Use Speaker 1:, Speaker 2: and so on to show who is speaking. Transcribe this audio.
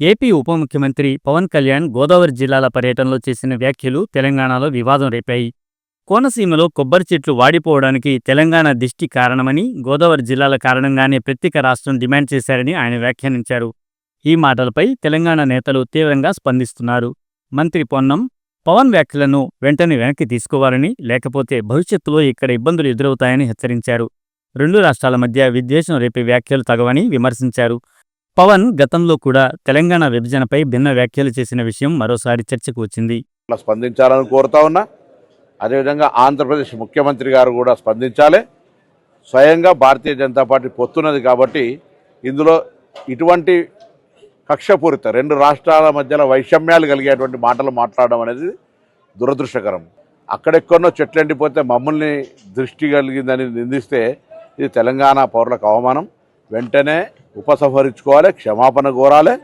Speaker 1: AP ఉప ముఖ్యమంత్రి పవన్ కళ్యాణ్ గోదావరి జిల్లాల పర్యటనలో చేసిన వ్యాఖ్యలు తెలంగాణలో వివాదం రేపాయి. కోనసీమలో కొబ్బరి చెట్లు వాడిపోవడానికి తెలంగాణ దిష్టి కారణమని గోదావరి జిల్లాల కారణంగానే ప్రత్యేక రాష్ట్రం డిమాండ్ చేశారని ఆయన వ్యాఖ్యానించారు. ఈ మాటలపై తెలంగాణ నేతలు తీవ్రంగా స్పందిస్తున్నారు. మంత్రి పొన్నం పవన్ వ్యాఖ్యలను వెంటనే వెనక్కి తీసుకోవాలని లేకపోతే భవిష్యత్తులో ఇక్కడ ఇబ్బందులు ఎదురవుతాయని హెచ్చరించారు. రెండు రాష్ట్రాల మధ్య విద్వేషం రేపే వ్యాఖ్యలు తగవని విమర్శించారు. పవన్ గతంలో కూడా తెలంగాణ విభజనపై భిన్న వ్యాఖ్యలు చేసిన విషయం మరోసారి చర్చకు వచ్చింది.
Speaker 2: ఇట్లా స్పందించాలని కోరుతా ఉన్నా అదేవిధంగా ఆంధ్రప్రదేశ్ ముఖ్యమంత్రి గారు కూడా స్పందించాలి. స్వయంగా భారతీయ జనతా పార్టీ పొత్తున్నది కాబట్టి ఇందులో ఇటువంటి కక్షపూరిత రెండు రాష్ట్రాల మధ్యలో వైషమ్యాలు కలిగేటువంటి మాటలు మాట్లాడడం అనేది దురదృష్టకరం. అక్కడెక్కడో చెట్లు ఎండిపోతే మమ్మల్ని దృష్టి కలిగిందని నిందిస్తే ఇది తెలంగాణ పౌరులకు అవమానం. వెంటనే ఉపసంహరించుకోవాలి క్షమాపణ కోరాలి.